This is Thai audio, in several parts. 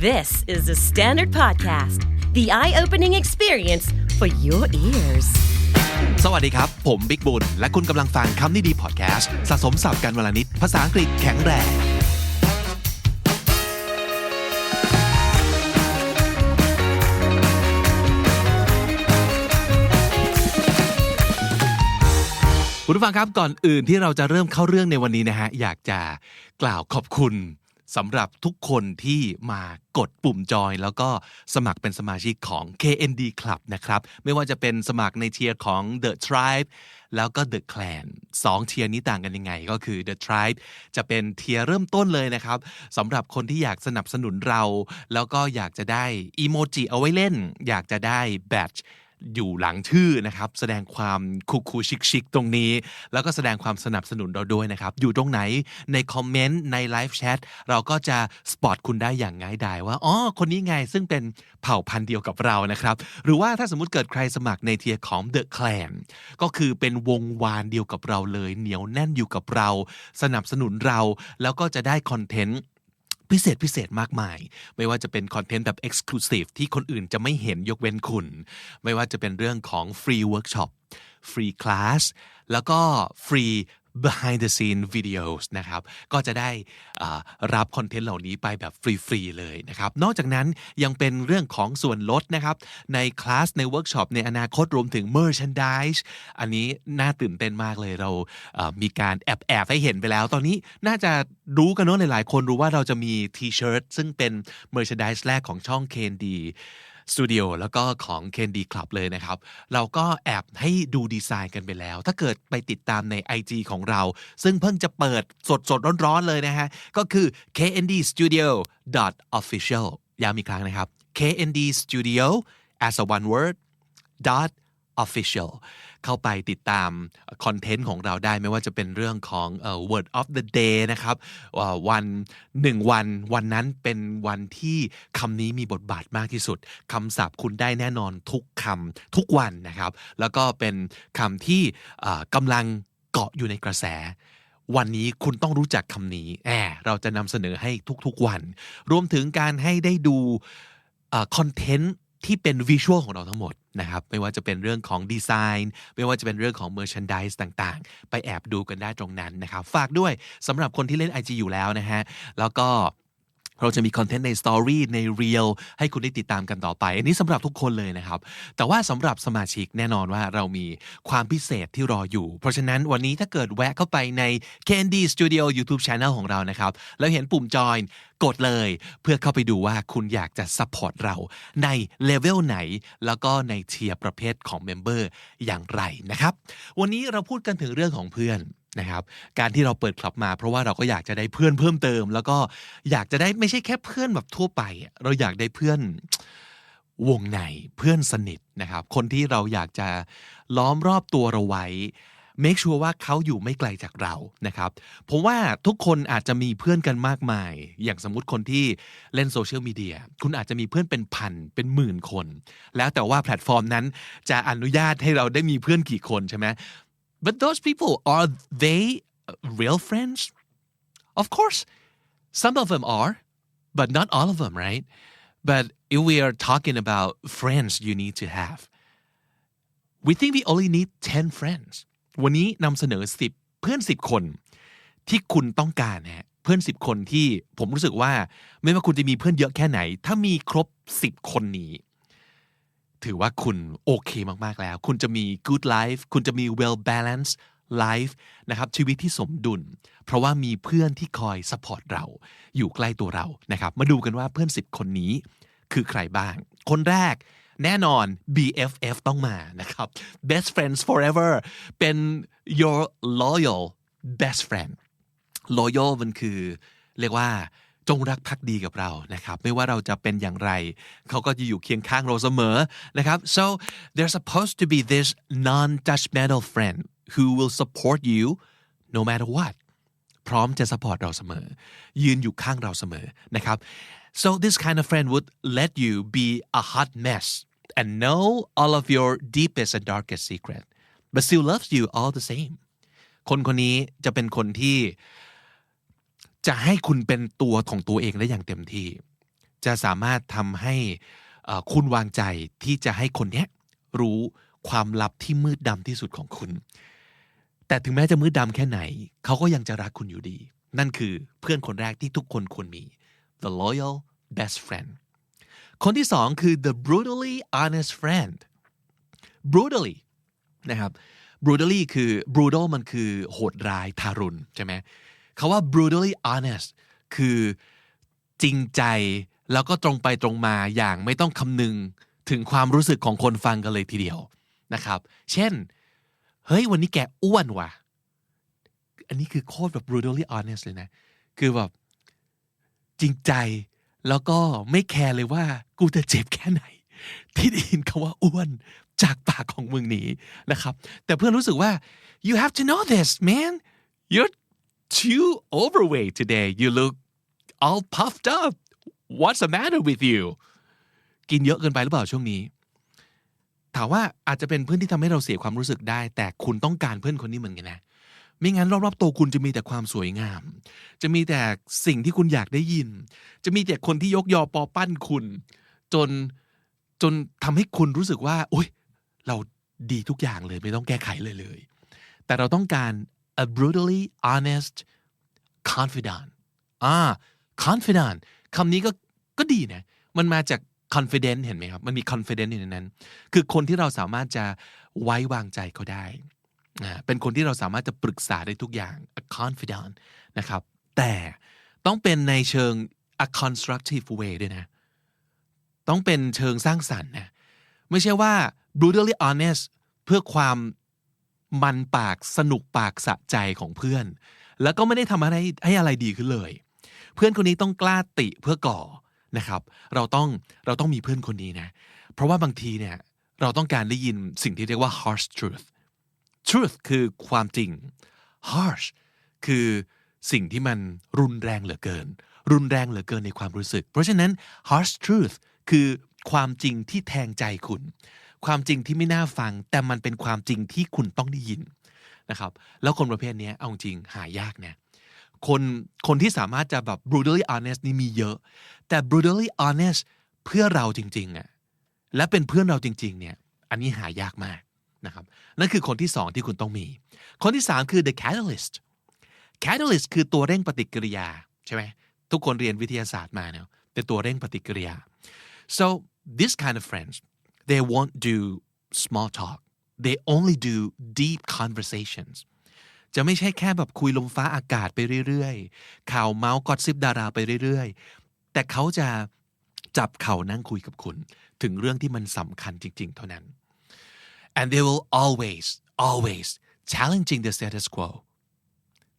This is the Standard Podcast, the eye opening experience for your ears. สวัสดีครับ ผมบิ๊กบุญ และคุณกำลังฟังคำนี้ดีพอดแคสต์สะสมสับกันวลนิด ภาษาอังกฤษแข็งแรง คุณผู้ฟังครับก่อนอื่นที่เราจะเริ่มเข้าเรื่องในวันนี้นะฮะ อยากจะกล่าวขอบคุณ สำหรับทุกคนที่มากดปุ่มจอย แล้วก็สมัครเป็นสมาชิกของ KND Club นะครับ ไม่ว่าจะเป็นสมัครในเทียร์ของ The Tribe แล้วก็ The Clan สองเทียร์นี้ต่างกันยังไง ก็คือ The Tribe จะเป็นเทียร์เริ่มต้นเลยนะครับสำหรับคนที่อยากสนับสนุนเรา แล้วก็อยากจะได้อีโมจิเอาไว้เล่น อยากจะได้แบต อยู่หลังชื่อนะครับ แสดงความคูคูชิกชิกตรงนี้ แล้วก็แสดงความสนับสนุนเราด้วยนะครับ อยู่ตรงไหนในคอมเมนต์ในไลฟ์แชทเราก็จะสปอตคุณได้อย่างง่ายดายว่าอ๋อคนนี้ไงซึ่งเป็นเผ่าพันธุ์เดียวกับเรานะครับ หรือว่าถ้าสมมติเกิดใครสมัครในเทียของ The Clan ก็คือเป็นวงวานเดียวกับเราเลย เหนียวแน่นอยู่กับเรา สนับสนุนเราแล้วก็จะได้คอนเทนต์ พิเศษพิเศษมากมาย ไม่ว่าจะเป็นคอนเทนต์แบบ Exclusive ที่คนอื่นจะไม่เห็นยกเว้นคุณ ไม่ว่าจะเป็นเรื่องของฟรีเวิร์กช็อปฟรีคลาสแล้วก็ฟรี behind the scene videos นะครับ ก็จะได้รับคอนเทนต์เหล่านี้ไปแบบฟรี ๆ เลยนะครับ นอกจากนั้นยังเป็นเรื่องของส่วนลดนะครับ ในคลาสในเวิร์กช็อปในอนาคตรวมถึง merchandise อันนี้น่าตื่นเต้นมากเลยเรามีการแอบแอบให้เห็นไปแล้ว ตอนนี้น่าจะรู้กันเนอะหลาย ๆ คนรู้ว่าเราจะมี T-shirt ซึ่งเป็น merchandise แรกของช่อง KND สตูดิโอแล้วก็ของ Candy Club เลยนะครับ เราก็แอบให้ดูดีไซน์กันไปแล้ว ถ้าเกิดไปติดตามใน IG ของเรา ซึ่งเพิ่งจะเปิดสดสดๆร้อนๆเลยนะฮะ ก็คือ knd studio official ย้ำอีกครั้งนะครับ knd studio as a one word dot official เข้าไปติดตามคอนเทนต์ของเราได้ไม่ว่าจะเป็นเรื่องของเอ่อ word of the day นะครับวันหนึ่งวัน วันนั้นเป็นวันที่คำนี้มีบทบาทมากที่สุดคำศัพท์คุณได้แน่นอนทุกคำทุกวันนะครับ แล้วก็เป็นคำที่กำลังเกาะอยู่ในกระแสวันนี้คุณต้องรู้จักคำนี้แอบเราจะนำเสนอให้ทุกๆวัน รวมถึงการให้ได้ดูคอนเทนต์ ที่เป็นวิชวลของเราทั้งหมดนะครับไม่ว่าจะเป็นเรื่องของดีไซน์ ไม่ว่าจะเป็นเรื่องของเมอร์ชานดิสต่างๆ ไปแอบดูกันได้ตรงนั้นนะครับ ฝากด้วยสำหรับคนที่เล่น IG อยู่แล้วนะฮะแล้วก็ เราจะมีคอนเทนต์ในสตอรี่ในเรียลให้คุณได้ติดตามกันต่อไป อันนี้สำหรับทุกคนเลยนะครับ แต่ว่าสำหรับสมาชิกแน่นอนว่าเรามีความพิเศษที่รออยู่ เพราะฉะนั้นวันนี้ถ้าเกิดแวะเข้าไปใน Candy Studio YouTube Channel ของเรานะครับ แล้วเห็นปุ่มจอยกดเลยเพื่อเข้าไปดูว่าคุณอยากจะซัพพอร์ตเราในเลเวลไหน แล้วก็ในเทียร์ประเภทของเมมเบอร์อย่างไรนะครับ วันนี้เราพูดกันถึงเรื่องของเพื่อน นะครับ การที่เราเปิดคลับมา เพราะว่าเราก็อยากจะได้เพื่อนเพิ่มเติม แล้วก็อยากจะได้ไม่ใช่แค่เพื่อนแบบทั่วไป เราอยากได้เพื่อนวงในเพื่อนสนิทนะครับ คนที่เราอยากจะล้อมรอบตัวเราไว้ make sure ว่าเขาอยู่ไม่ไกลจากเรานะครับผมว่าทุกคนอาจจะมีเพื่อนกันมากมาย อย่างสมมุติคนที่เล่นโซเชียลมีเดียคุณอาจจะมีเพื่อนเป็นพันเป็นหมื่นคน แล้วแต่ว่าแพลตฟอร์มนั้นจะอนุญาตให้เราได้มีเพื่อนกี่คนใช่ไหม But those people, are they real friends? Of course, some of them are, but not all of them, right? But if we are talking about friends you need to have, we think we only need 10 friends. วันนี้นำเสนอ 10 เพื่อน 10 คน ที่คุณต้องการนะฮะเพื่อน 10 คนที่ผมรู้สึกว่า ไม่ว่าคุณจะมีเพื่อนเยอะแค่ไหน ถ้ามีครบ 10 คนนี้ ถือว่าคุณโอเคมากๆแล้ว คุณจะมี good life คุณจะมี well balanced life นะครับชีวิตที่สมดุล เพราะว่ามีเพื่อนที่คอย support เรา อยู่ใกล้ตัวเรานะครับ มาดูกันว่าเพื่อน 10 คนนี้ คือใครบ้าง คนแรกแน่นอน BFF ต้องมานะครับ best friends forever เป็น your loyal best friend loyal มันคือ เรียกว่า จงรักภักดีกับเรานะครับไม่ว่าเราจะเป็นอย่างไรเขาก็จะอยู่เคียงข้างเราเสมอนะครับ so there's supposed to be this non-judgmental friend who will support you no matter what พร้อมจะ support เราเสมอ ยืนอยู่ข้างเราเสมอนะครับ so this kind of friend would let you be a hot mess and know all of your deepest and darkest secret but still loves you all the same คนคนนี้จะเป็นคนที่ จะให้คุณเป็นตัวของตัวเองได้อย่างเต็มที่ จะสามารถทำให้คุณวางใจที่จะให้คนเนี้ยรู้ความลับที่มืดดำที่สุดของคุณ แต่ถึงแม้จะมืดดำแค่ไหน เขาก็ยังจะรักคุณอยู่ดี นั่นคือเพื่อนคนแรกที่ทุกคนควรมี the loyal best friend คนที่สองคือ the brutally honest friend brutally นะครับ brutally คือ brutal มันคือโหดร้ายทารุณใช่ไหม คาว่า brutally honest คือจริงใจแล้วก็ตรงไปตรงมาอย่างไม่ต้องคำนึงถึงความรู้สึกของคนฟังกันเลยทีเดียวนะครับ เช่น เฮ้ยวันนี้แกอ้วนว่ะ อันนี้คือโคตรแบบ brutally honest เลยนะ คือแบบจริงใจแล้วก็ไม่แคร์เลยว่า กูจะเจ็บแค่ไหน ที่ได้ยินคาว่าอ้วนจากปากของมึงนี้นะครับ แต่เพื่อนรู้สึกว่า you have to know this man you're too overweight today you look all puffed up what's the matter with you กินเยอะเกินไปหรือเปล่าช่วงนี้ ถามว่าอาจจะเป็นเพื่อนที่ทำให้เราเสียความรู้สึกได้ แต่คุณต้องการเพื่อนคนนี้เหมือนกันนะ ไม่งั้นรอบๆตัวคุณจะมีแต่ความสวยงาม จะมีแต่สิ่งที่คุณอยากได้ยิน จะมีแต่คนที่ยกยอปอปั้นคุณ จนจนทำให้คุณรู้สึกว่าโอ๊ยเราดีทุกอย่างเลยไม่ต้องแก้ไขเลยเลย แต่เราต้องการ a brutally honest confidant อ่า confidant คำนี้ก็ก็ดีนะ มันมาจาก confident เห็นไหมครับ มันมี confident อยู่ในนั้น คือคนที่เราสามารถจะไว้วางใจเขาได้อ่าเป็นคนที่เราสามารถจะปรึกษาได้ทุกอย่าง a confidant นะครับ แต่ต้องเป็นในเชิง a constructive way ด้วยนะ ต้องเป็นเชิงสร้างสรรค์นะ ไม่ใช่ว่า brutally honest เพื่อความ มันปากสนุกปากสะใจของเพื่อน แล้วก็ไม่ได้ทำอะไรให้อะไรดีขึ้นเลย เพื่อนคนนี้ต้องกล้าติเพื่อก่อนะครับ เราต้องเราต้องมีเพื่อนคนนี้นะ เพราะว่าบางทีเนี่ยเราต้องการได้ยินสิ่งที่เรียกว่า harsh truth truth คือความจริง harsh คือสิ่งที่มันรุนแรงเหลือเกิน รุนแรงเหลือเกินในความรู้สึก เพราะฉะนั้น harsh truth คือความจริงที่แทงใจคุณ ความจริงที่ไม่น่าฟัง แต่มันเป็นความจริงที่คุณต้องได้ยินนะครับ แล้วคนประเภทนี้เอาจริงหายากนะคนคนที่สามารถจะแบบ brutally honest นี่มีเยอะ แต่ brutally honest เพื่อเราจริงๆอะและเป็นเพื่อนเราจริง ๆ เนี่ย อันนี้หายากมากนะครับนั่นคือคนที่สองที่คุณต้องมี คนที่สามคือ the catalyst catalyst คือตัวเร่งปฏิกิริยาใช่ไหมทุกคนเรียนวิทยาศาสตร์มาเนาะเป็นตัวเร่งปฏิกิริยา so this kind of friends they won't do small talk they only do deep conversations จะไม่ใช่แค่แบบคุยลมฟ้าอากาศไปเรื่อยๆ ข่าวเมาส์กอดซิบดาราไปเรื่อยๆ แต่เขาจะจับเข่านั่งคุยกับคุณ ถึงเรื่องที่มันสำคัญจริงๆ เท่านั้น and they will always always challenging the status quo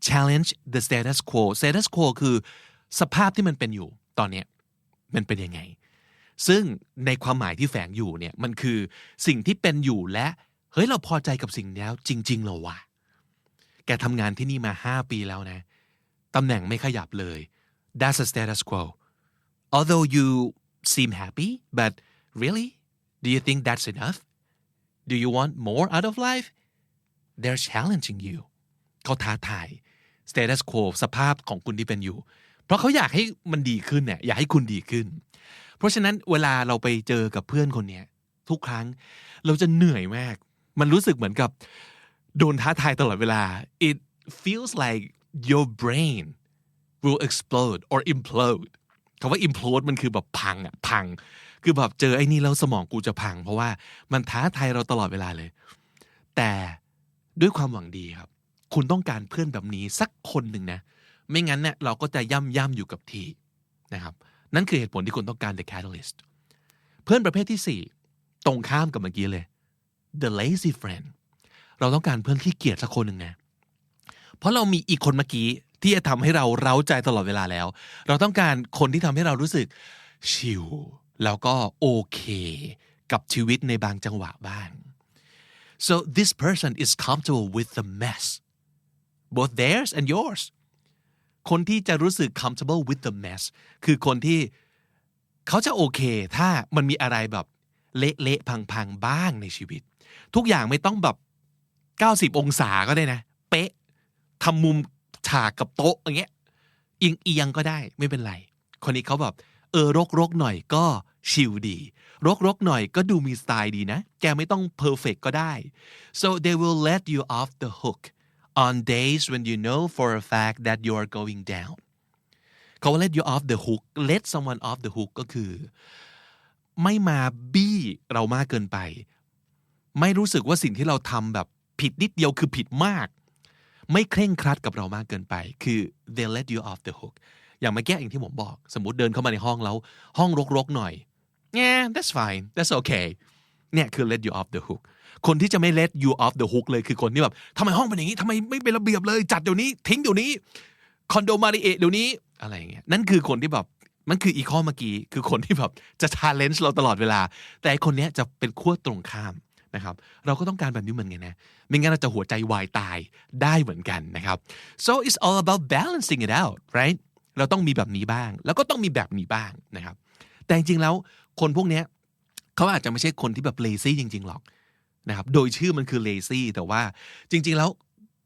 challenge the status quo status quo คือสภาพที่มันเป็นอยู่ตอนเนี้ยมันเป็นยังไง ซึ่งในความหมายที่แฝงอยู่เนี่ยมันคือสิ่งที่เป็นอยู่และเฮ้ยเราพอใจกับสิ่งนี้แล้วจริง ๆ เหรอวะแกทำงานที่นี่มา 5 ปีแล้วนะตำแหน่งไม่ขยับเลย that's a status quo although you seem happy but really do you think that's enough do you want more out of life they're challenging you เขาท้าทาย status quo สภาพของคุณที่เป็นอยู่ เพราะเขาอยากให้มันดีขึ้นเนี่ยอยากให้คุณดีขึ้น เพราะฉะนั้นเวลาเราไปเจอกับเพื่อนคนเนี้ยทุกครั้งเราจะเหนื่อยมาก มันรู้สึกเหมือนกับโดนท้าทายตลอดเวลา it feels like your brain will explode or implode คำว่า implode มันคือแบบพังอะพัง คือแบบเจอไอ้นี่แล้วสมองกูจะพัง เพราะว่ามันท้าทายเราตลอดเวลาเลย แต่ด้วยความหวังดีครับ คุณต้องการเพื่อนแบบนี้สักคนหนึ่งนะ ไม่งั้นเนี่ยเราก็จะย่ำย่ำอยู่กับทีนะครับนั่นคือเหตุผลที่คุณต้องการ the catalyst เพื่อนประเภทที่สี่ตรงข้ามกับเมื่อกี้เลย the lazy friend เราต้องการเพื่อนขี้เกียจสักคนหนึ่งนะเพราะเรามีอีกคนเมื่อกี้ที่จะทำให้เราเร้าใจตลอดเวลาแล้ว เราต้องการคนที่ทำให้เรารู้สึกชิลแล้วก็โอเค กับชีวิตในบางจังหวะบ้าง so this person is comfortable with the mess both theirs and yours คนที่จะรู้สึก comfortable with the mess คือคนที่เขาจะโอเค ถ้ามันมีอะไรแบบเละๆพังๆบ้างในชีวิต ทุกอย่างไม่ต้องแบบ 90 องศาก็ได้นะ เป๊ะทำมุมฉากกับโต๊ะอย่างเงี้ยเอียงเอียงๆก็ได้ไม่เป็นไร คนนี้เขาแบบ เออรกรกๆหน่อยก็ชิลดี รกรกๆหน่อยก็ดูมีสไตล์ดีนะ แกไม่ต้องเพอร์เฟกก็ได้ so they will let you off the hook on days when you know for a fact that you are going down เขาว่า let you off the hook let someone off the hook ก็คือ ไม่มาบี้เรามากเกินไป ไม่รู้สึกว่าสิ่งที่เราทำแบบผิดนิดเดียวคือผิดมาก ไม่เคร่งครัดกับเรามากเกินไป คือ they let you off the hook อย่างเมื่อกี้อย่างที่ผมบอก สมมติเดินเข้ามาในห้องแล้วห้องรกๆหน่อย yeah that's fine that's okay เนี่ยคือ let you off the hook คนที่จะไม่ let you off the hook เลยคือคนที่แบบทำไมห้องเป็นอย่างนี้ทำไมไม่เป็นระเบียบเลย จัดเดี๋ยวนี้ ทิ้งเดี๋ยวนี้คอนโดมาริเอเดี๋ยวนี้อะไรอย่างเงี้ยนั่นคือคนที่แบบมันคืออีข้อเมื่อกี้คือคนที่แบบจะ challenge เราตลอดเวลา แต่คนเนี้ยจะเป็นขั้วตรงข้ามนะครับเราก็ต้องการแบบนี้เหมือนกันนะไม่งั้นเราจะหัวใจวายตายได้เหมือนกันนะครับ so it's all about balancing it out right เราต้องมีแบบนี้บ้าง แล้วก็ต้องมีแบบนี้บ้างนะครับ แต่จริงๆแล้วคนพวกเนี้ยเขาอาจจะไม่ใช่คนที่แบบ lazy จริงๆหรอก นะครับโดยชื่อมันคือ lazy แต่ว่าจริง ๆแล้ว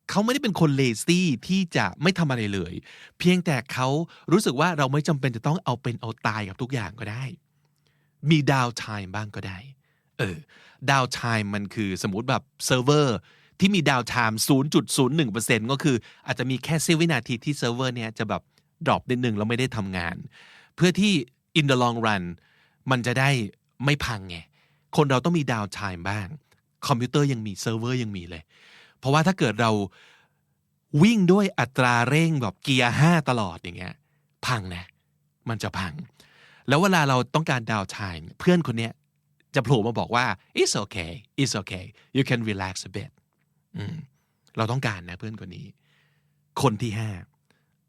เขาไม่ได้เป็นคน lazy ที่จะไม่ทำอะไรเลย เพียงแต่เขารู้สึกว่าเราไม่จำเป็นจะต้องเอาเป็นเอาตายกับทุกอย่างก็ได้ มีดาวไทม์บ้างก็ได้เออดาวไทม์มันคือสมมติแบบเซิร์ฟเวอร์ที่มีดาวไทม์0.01%ก็คืออาจจะมีแค่เสี้ยววินาทีที่เซิร์ฟเวอร์เนี้ยจะแบบดรอปนิดนึงแล้วไม่ได้ทำงาน เพื่อที่ in the long run มันจะได้ไม่พังไง คนเราต้องมีดาวไทม์บ้าง คอมพิวเตอร์ยังมีเซิร์ฟเวอร์ยังมีเลย เพราะว่าถ้าเกิดเราวิ่งด้วยอัตราเร่งแบบเกียร์ห้าตลอดอย่างเงี้ยพังนะ มันจะพัง แล้วเวลาเราต้องการดาวไทม์เพื่อนคนเนี้ยจะโผล่มาบอกว่า it's okay it's okay you can relax a bit เราต้องการนะเพื่อนคนนี้ คนที่ห้า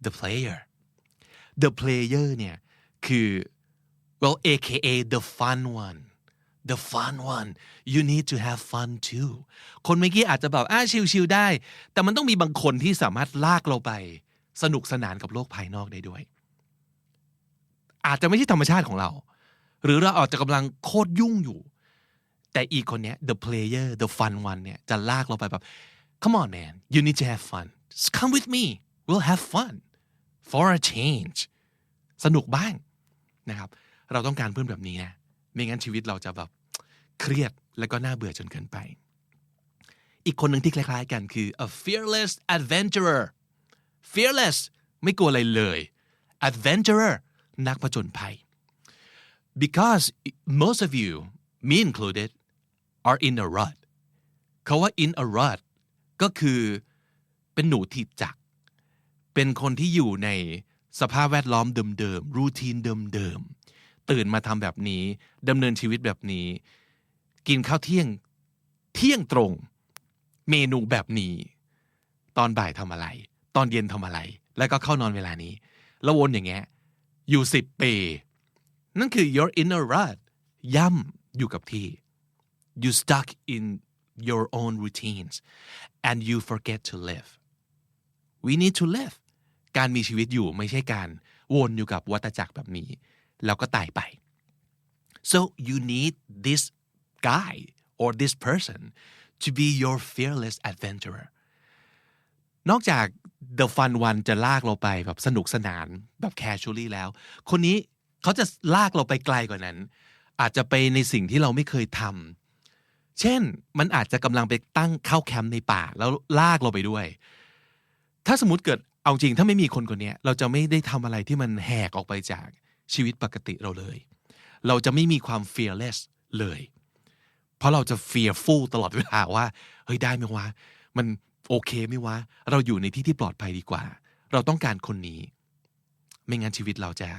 the player the player เนี่ยคือ well aka the fun one the fun one you need to have fun too คนเมื่อกี้อาจจะแบบอ่าชิลๆได้ แต่มันต้องมีบางคนที่สามารถลากเราไป สนุกสนานกับโลกภายนอกได้ด้วย อาจจะไม่ใช่ธรรมชาติของเรา หรือเราอาจจะกำลังโคตรยุ่งอยู่ แต่อีกคนเนี้ย the player the fun one เนี่ยจะลากเราไปแบบ come on man you need to have fun Just come with me we'll have fun for a change สนุกบ้างนะครับ เราต้องการเพื่อนแบบนี้นะ ไม่งั้นชีวิตเราจะแบบเครียดแล้วก็น่าเบื่อจนเกินไป อีกคนหนึ่งที่คล้ายๆกันคือ a fearless adventurer fearless ไม่กลัวอะไรเลย adventurer นักผจญภัย because most of you me included are in a rut เขาว่า in a rut ก็คือเป็นหนูถีบจัก เป็นคนที่อยู่ในสภาพแวดล้อมเดิมๆ รูทีนเดิมๆ ตื่นมาทำแบบนี้ดำเนินชีวิตแบบนี้ กินข้าวเที่ยงเที่ยงตรง เมนูแบบนี้ ตอนบ่ายทำอะไร ตอนเย็นทำอะไร แล้วก็เข้านอนเวลานี้ แล้ววนอย่างเงี้ยอยู่สิบปีนั่นคือ your inner rut ย่ำอยู่กับที่ you stuck in your own routines and you forget to live we need to live การมีชีวิตอยู่ไม่ใช่การวนอยู่กับวัฏจักรแบบนี้ แล้วก็ตายไป so you need this guy or this person to be your fearless adventurer นอกจาก the fun one จะลากเราไปแบบสนุกสนานแบบ casually แล้ว คนนี้เขาจะลากเราไปไกลกว่านั้น อาจจะไปในสิ่งที่เราไม่เคยทำเช่นมันอาจจะกำลังไปตั้งเข้าแคมป์ในป่าแล้วลากเราไปด้วย ถ้าสมมติเกิดเอาจริงถ้าไม่มีคนคนนี้เราจะไม่ได้ทำอะไรที่มันแหกออกไปจาก ชีวิตปกติเราเลย เราจะไม่มีความ fearless เลย เพราะเราจะ fearful ตลอดเวลาว่า เฮ้ยได้ไหมวะ มันโอเคไหมวะ เราอยู่ในที่ที่ปลอดภัยดีกว่า เราต้องการคนนี้ ไม่งั้นชีวิตเราจะ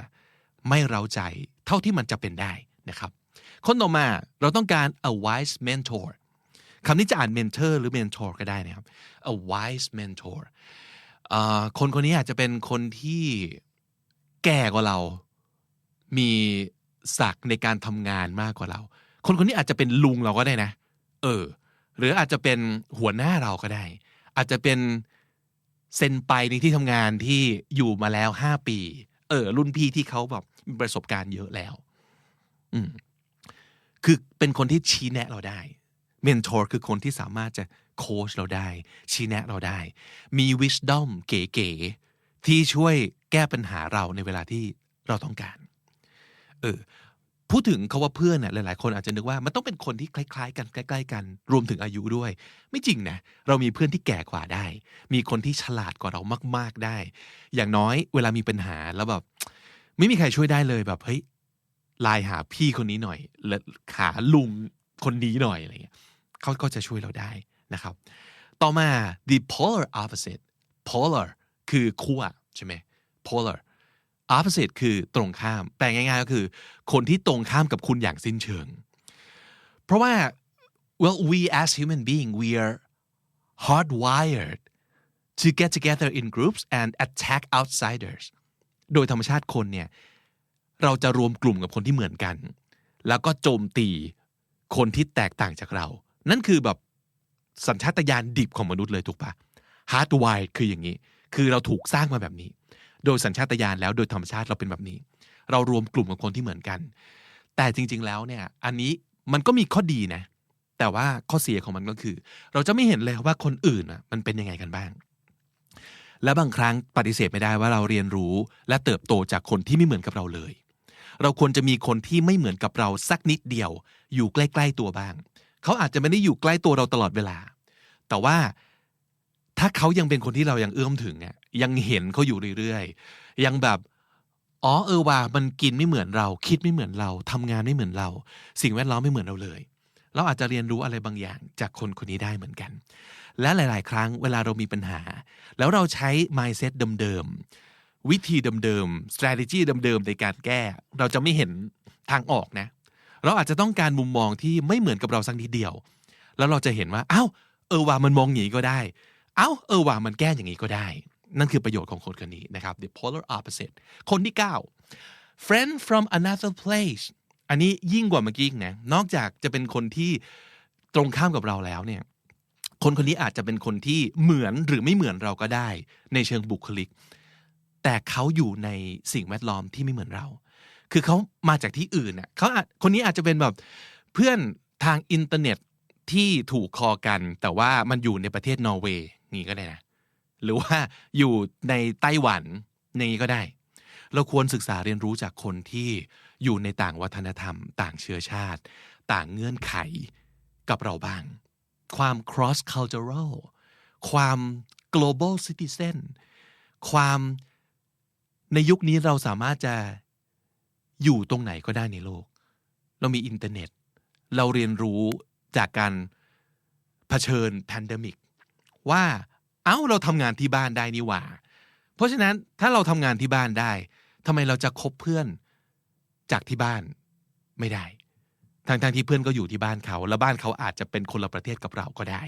ไม่เร้าใจเท่าที่มันจะเป็นได้นะครับ คนต่อมาเราต้องการ a wise mentor คำนี้จะอ่าน mentor หรือ mentor ก็ได้นะครับ a wise mentor คนคนนี้อาจจะเป็นคนที่แก่กว่าเรา มีศักในการทำงานมากกว่าเรา คนคนนี้อาจจะเป็นลุงเราก็ได้นะ เออ หรืออาจจะเป็นหัวหน้าเราก็ได้ อาจจะเป็นเซนไปในที่ทำงานที่อยู่มาแล้วห้าปี เออ รุ่นพี่ที่เขาแบบมีประสบการณ์เยอะแล้ว อืม คือเป็นคนที่ชี้แนะเราได้เมนทอร์คือคนที่สามารถจะโค้ชเราได้ ชี้แนะเราได้ มี wisdom เก๋ๆที่ช่วยแก้ปัญหาเราในเวลาที่เราต้องการ เออพูดถึงคาว่าเพื่อนน่ะหลายๆ คนอาจจะนึกว่ามันต้องเป็นคนที่คล้ายๆ กันใกล้ๆกัน รวมถึงอายุด้วย ไม่จริงนะ เรามีเพื่อนที่แก่กว่าได้ มีคนที่ฉลาดกว่าเรามาก ๆได้ อย่างน้อยเวลามีปัญหาแล้วแบบไม่มีใครช่วยได้เลยแบบเฮ้ยไลน์หาพี่คนนี้หน่อยแล้วหาลุงคนนี้หน่อยอะไรเงี้ยเขาก็จะช่วยเราได้นะครับ ต่อมา the polar opposite polar คือขั้วใช่ไหม polar opposite คือตรงข้ามแปลง่ายๆก็คือ คนที่ตรงข้ามกับคุณอย่างสิ้นเชิง เพราะว่า well we as human being we are hardwired to get together in groups and attack outsiders โดยธรรมชาติคนเนี่ยเราจะรวมกลุ่มกับคนที่เหมือนกัน แล้วก็โจมตีคนที่แตกต่างจากเรา นั่นคือแบบสัญชาตญาณดิบของมนุษย์เลยถูกปะ hardwired คืออย่างนี้ คือเราถูกสร้างมาแบบนี้ โดยสัญชาตญาณแล้วโดยธรรมชาติเราเป็นแบบนี้ เรารวมกลุ่มกับคนที่เหมือนกัน แต่จริง ๆ แล้วเนี่ย อันนี้มันก็มีข้อดีนะ แต่ว่าข้อเสียของมันก็คือ เราจะไม่เห็นเลยว่าคนอื่นอะมันเป็นยังไงกันบ้าง และบางครั้งปฏิเสธไม่ได้ว่าเราเรียนรู้และเติบโตจากคนที่ไม่เหมือนกับเราเลย เราควรจะมีคนที่ไม่เหมือนกับเราสักนิดเดียว อยู่ใกล้ ๆ ตัวบ้าง เขาอาจจะไม่ได้อยู่ใกล้ตัวเราตลอดเวลา แต่ว่าถ้าเขายังเป็นคนที่เรายังเอื้อมถึงเนี่ย ยังเห็นเขาอยู่เรื่อยๆ ยังแบบอ๋อเออว่ามันกินไม่เหมือนเรา คิดไม่เหมือนเราทำงานไม่เหมือนเรา สิ่งแวดล้อมไม่เหมือนเราเลย เราอาจจะเรียนรู้อะไรบางอย่างจากคนคนนี้ได้เหมือนกัน และหลาย ๆ ครั้งเวลาเรามีปัญหา แล้วเราใช้ mindset เดิมๆวิธีเดิมๆ strategy เดิมๆในการแก้ เราจะไม่เห็นทางออกนะ เราอาจจะต้องการมุมมองที่ไม่เหมือนกับเราสักนิดเดียว แล้วเราจะเห็นว่าเอ้าเออว่ามันมองอย่างนี้ก็ได้เอ้าเออว่ามันแก้อย่างนี้ก็ได้ นั่นคือประโยชน์ของคนคนนี้นะครับ the polar opposite คนที่ 9 friend from another place อันนี้ยิ่งกว่าเมื่อกี้อีกนะนอกจากจะเป็นคนที่ตรงข้ามกับเราแล้วเนี่ยคนคนนี้อาจจะเป็นคนที่เหมือนหรือไม่เหมือนเราก็ได้ ในเชิงบุคลิก แต่เขาอยู่ในสิ่งแวดล้อมที่ไม่เหมือนเรา คือเขามาจากที่อื่นน่ะเขาคนนี้อาจจะเป็นแบบเพื่อนทางอินเทอร์เน็ตที่ถูกคอกัน แต่ว่ามันอยู่ในประเทศนอร์เวย์นี่ก็ได้นะ หรือว่าอยู่ในไต้หวันนี่ก็ได้ เราควรศึกษาเรียนรู้จากคนที่อยู่ในต่างวัฒนธรรม ต่างเชื้อชาติ ต่างเงื่อนไขกับเราบ้าง ความ cross cultural ความ global citizen ความในยุคนี้เราสามารถจะอยู่ตรงไหนก็ได้ในโลก เรามีอินเทอร์เน็ต เราเรียนรู้จากการเผชิญแพนเดมิกว่า เอ้าเราทำงานที่บ้านได้นี่หว่า เพราะฉะนั้นถ้าเราทำงานที่บ้านได้ทำไมเราจะคบเพื่อนจากที่บ้านไม่ได้ทางทางที่เพื่อนก็อยู่ที่บ้านเขา แล้วบ้านเขาอาจจะเป็นคนละประเทศกับเราก็ได้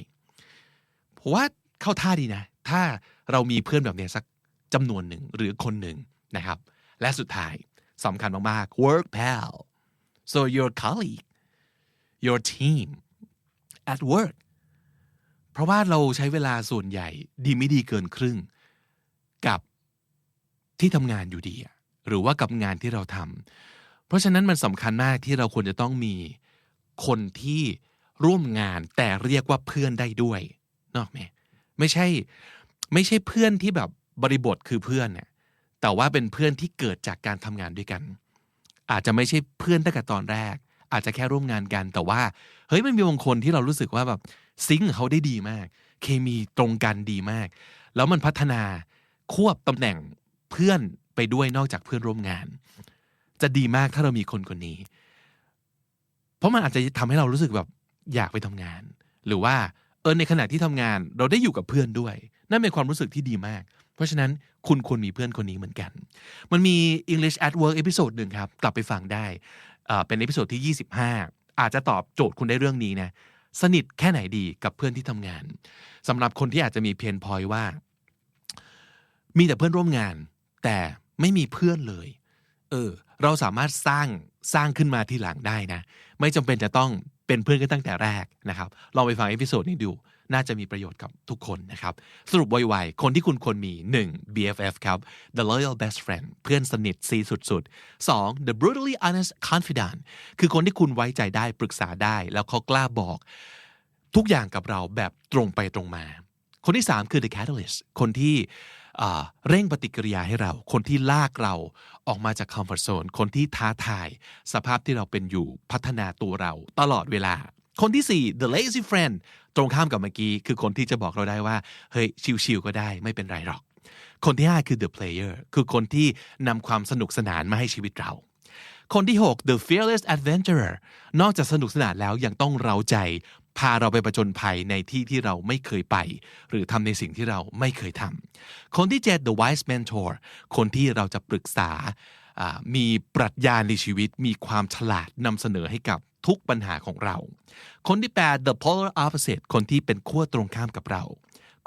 ผมว่าเข้าท่าดีนะ ถ้าเรามีเพื่อนแบบนี้สักจำนวนหนึ่งหรือคนหนึ่งนะครับ และสุดท้ายสำคัญมากๆ work pal so your colleague your team at work เพราะว่าเราใช้เวลาส่วนใหญ่ดีไม่ดีเกินครึ่ง กับที่ทำงานอยู่ดีหรือว่ากับงานที่เราทำเพราะฉะนั้นมันสำคัญมากที่เราควรจะต้องมีคนที่ร่วมงานแต่เรียกว่าเพื่อนได้ด้วยนอกไหมไม่ใช่ไม่ใช่เพื่อนที่แบบบริบทคือเพื่อนเนี่ยแต่ว่าเป็นเพื่อนที่เกิดจากการทำงานด้วยกัน อาจจะไม่ใช่เพื่อนตั้งแต่ตอนแรก อาจจะแค่ร่วมงานกันแต่ว่าเฮ้ยมันมีบางคนที่เรารู้สึกว่าแบบซิงค์เขาได้ดีมาก เคมีตรงกันดีมาก แล้วมันพัฒนาควบตำแหน่งเพื่อนไปด้วยนอกจากเพื่อนร่วมงาน จะดีมากถ้าเรามีคนคนนี้ เพราะมันอาจจะทำให้เรารู้สึกแบบอยากไปทำงาน หรือว่าเออในขณะที่ทำงานเราได้อยู่กับเพื่อนด้วย นั่นเป็นความรู้สึกที่ดีมาก เพราะฉะนั้นคุณควรมีเพื่อนคนนี้เหมือนกัน มันมี English at Work เอพิโซดหนึ่งครับ กลับไปฟังได้ เป็นเอพิโซดที่ 25 อาจจะตอบโจทย์คุณได้เรื่องนี้นะสนิทแค่ไหนดีกับเพื่อนที่ทำงานสำหรับคนที่อาจจะมีเพนพอยว่า มีแต่เพื่อนร่วมงาน แต่ไม่มีเพื่อนเลย เออ เราสามารถสร้างสร้างขึ้นมาทีหลังได้นะ ไม่จำเป็นจะต้องเป็นเพื่อนกันตั้งแต่แรกนะครับ ลองไปฟังเอพิโซดนี้ดู น่าจะมีประโยชน์กับทุกคนนะครับ สรุปไวๆคนที่คุณควรมี 1. BFF ครับ the loyal best friend เพื่อนสนิทซีสุดๆ 2. the brutally honest confidant คือคนที่คุณไว้ใจได้ปรึกษาได้แล้วเขากล้าบอก ทุกอย่างกับเราแบบตรงไปตรงมา คนที่ 3 คือ the catalyst คนที่เร่งปฏิกิริยาให้เรา คนที่ลากเราออกมาจากคอมฟอร์ z โซน คนที่ท้าทาย สภาพที่เราเป็นอยู่พัฒนาตัวเราตลอดเวลา คนที่ 4 the lazy friend ตรงข้ามกับเมื่อกี้คือคนที่จะบอกเราได้ว่าเฮ้ยชิวๆก็ได้ไม่เป็นไรหรอก คนที่ 5 คือ the player คือคนที่นำความสนุกสนานมาให้ชีวิตเรา คนที่ 6 the fearless adventurer นอกจากสนุกสนานแล้วยังต้องเราใจ พาเราไปประจนภัยในที่ที่เราไม่เคยไป หรือทำในสิ่งที่เราไม่เคยทำคนที่ 7 the wise mentor คนที่เราจะปรึกษาอ่ามีปรัชญาในชีวิตมีความฉลาดนำเสนอให้กับ ทุกปัญหาของเรา คนที่ 8 the polar opposite คนที่เป็นขั้วตรงข้ามกับเรา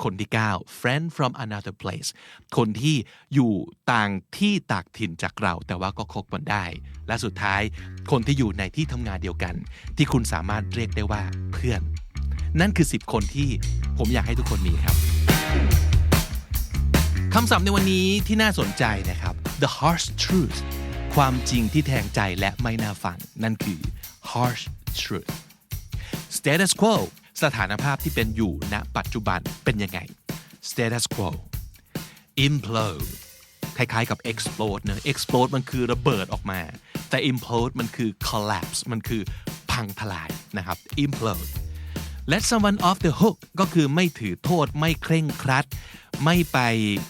คนที่ 9 friend from another place คนที่อยู่ต่างที่ตากถิ่นจากเรา แต่ว่าก็คบกันได้ และสุดท้าย คนที่อยู่ในที่ทำงานเดียวกัน ที่คุณสามารถเรียกได้ว่าเพื่อน นั่นคือ 10 คนที่ผมอยากให้ทุกคนมีครับคำศัพท์ในวันนี้ที่น่าสนใจนะครับ the harsh truth ความจริงที่แทงใจและไม่น่าฟัง นั่นคือ harsh truth status quo สถานภาพที่เป็นอยู่ณปัจจุบันเป็นยังไง status quo implode คล้ายๆกับ explode เนอะ explode มันคือระเบิดออกมา แต่ implode มันคือ collapse มันคือพังทลายนะครับ implode let someone off the hook ก็คือไม่ถือโทษไม่เคร่งครัด ไม่ไป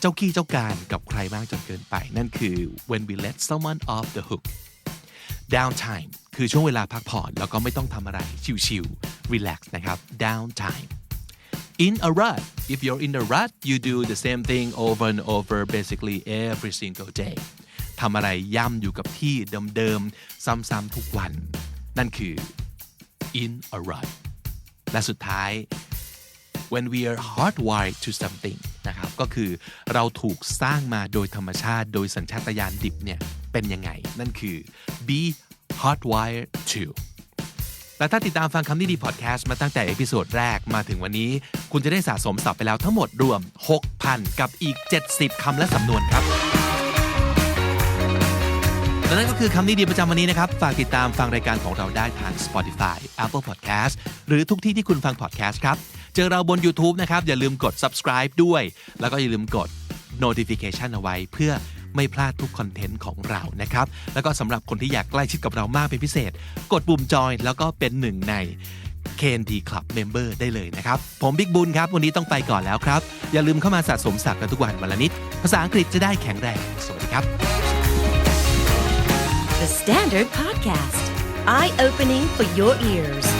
เจ้ากี้เจ้าการกับใครมากจนเกินไป นั่นคือ when we let someone off the hook downtime คือช่วงเวลาพักผ่อน แล้วก็ไม่ต้องทำอะไร ชิวๆ relax นะครับ downtime in a rut if you're in a rut you do the same thing over and over basically every single day ทำอะไรย่ำอยู่กับที่เดิมๆ ซ้ำๆทุกวัน นั่นคือ in a rut และสุดท้าย when we are hardwired to something นะครับ ก็คือเราถูกสร้างมาโดยธรรมชาติ โดยสัญชาตญาณดิบเนี่ย เป็นยังไง นั่นคือ be hardwired to และถ้าติดตามฟังคำนี้ดีพอดแคสต์มาตั้งแต่เอพิโซดแรกมาถึงวันนี้ คุณจะได้สะสมศัพท์ไปแล้วทั้งหมดรวม 6,000 กับอีก 70 คำและสำนวนครับและนั่นก็คือคำนี้ดีประจำวันนี้นะครับ ฝากติดตามฟังรายการของเราได้ทาง Spotify Apple Podcast หรือทุกที่ที่คุณฟัง podcast ครับ เจอเราบน YouTube นะครับ อย่าลืมกด subscribe ด้วย แล้วก็อย่าลืมกด notification เอาไว้เพื่อ ไม่พลาดทุกคอนเทนต์ของเรานะครับ แล้วก็สำหรับคนที่อยากใกล้ชิดกับเรามากเป็นพิเศษ กดปุ่มจอยแล้วก็เป็นหนึ่งใน KND Club Member ได้เลยนะครับ ผมบิ๊กบุญครับ วันนี้ต้องไปก่อนแล้วครับ อย่าลืมเข้ามาสะสมศัพท์กันทุกวันวันละนิด ภาษาอังกฤษจะได้แข็งแรง สวัสดีครับ The Standard Podcast, eye opening for your ears.